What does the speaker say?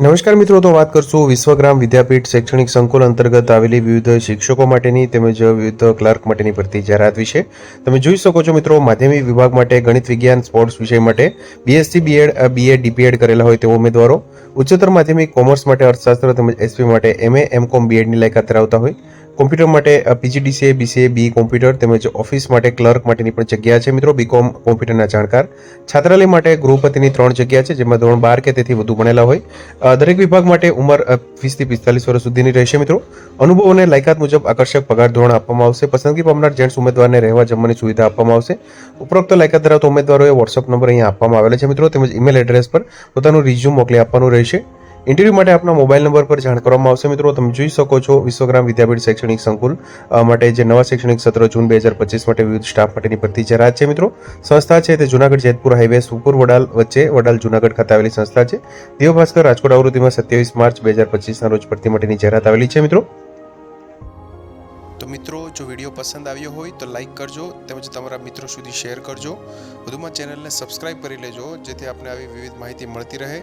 નમસ્કાર મિત્રો, તો વાત કરશું વિશ્વગ્રામ વિદ્યાપીઠ શૈક્ષણિક સંકુલ અંતર્ગત આવેલી વિવિધ શિક્ષકો માટેની તેમજ વિવિધ ક્લાર્ક માટેની ભરતી જાહેરાત વિશે. તમે જોઈ શકો છો મિત્રો, માધ્યમિક વિભાગ માટે ગણિત વિજ્ઞાન સ્પોર્ટ્સ વિષય માટે બીએસસી બીએડ બીએડ ડીપીએડ કરેલા હોય તેવા ઉમેદવારો. ઉચ્ચતર માધ્યમિક કોમર્સ માટે અર્થશાસ્ત્ર તેમજ એસપી માટે એમએ એમકોમ બીએડની લાયકાત ધરાવતા હોય. કોમ્પ્યુટર માટે પીજીડીસીએ બીસીએ બી કોમ્પ્યુટર તેમજ ઓફિસ માટે ક્લર્ક માટેની પણ જગ્યા છે મિત્રો બીકોમ કોમ્પ્યુટરના જાણકાર. છાત્રાલય માટે ગૃહપતિની ત્રણ જગ્યા છે, જેમાં ધોરણ બાર કે તેથી વધુ ભણેલા હોય. દરેક વિભાગ માટે ઉંમર વીસથી પિસ્તાલીસ વર્ષ સુધીની રહેશે મિત્રો. અનુભવ અને લાયકાત મુજબ આકર્ષક પગાર ધોરણ આપવામાં આવશે. પસંદગી પામનાર જેન્ટ્સ ઉમેદવારને રહેવા જમવાની સુવિધા આપવામાં આવશે. ઉપરોક્ત લાયકાત ધરાવતા ઉમેદવારોએ વોટ્સઅપ નંબર અહીંયા આપવામાં આવેલા છે મિત્રો, તેમજ ઈમેલ એડ્રેસ પર પોતાનું રિઝ્યુમ મોકલી આપવાનું રહેશે. ઇન્ટરવ્યૂ માટે આપના મોબાઈલ નંબર પર જાણ કરવામાં આવશે મિત્રો. તમે જોઈ શકો છો વિશ્વગ્રામ વિદ્યાપીઠ શૈક્ષણિક સંકુલ માટે જે નવા શૈક્ષણિક સત્ર જૂન બે હજાર પચીસ માટે વિવિધ સ્ટાફ માટેની ભરતી જાહેરાત છે મિત્રો. સંસ્થા છે તે જુનાગઢ, જેતપુર હાઈવે, સુપુર, વડાલ વચ્ચે, વડાલ જુનાગઢ ખાતે આવેલી સંસ્થા છે. દેવ ભાસ્કર રાજકોટ આવૃત્તિમાં સત્યાવીસ માર્ચ બે હજાર પચીસના રોજ ભરતી માટેની જાહેરાત આવેલી છે મિત્રો. તો મિત્રો, જો વીડિયો પસંદ આવ્યો હોય તો લાઈક કરજો તેમજ તમારા મિત્રો સુધી શેર કરજો. વધુમાં ચેનલને સબસ્ક્રાઇબ કરી લેજો જેથી આપણે આવી વિવિધ માહિતી મળતી રહે.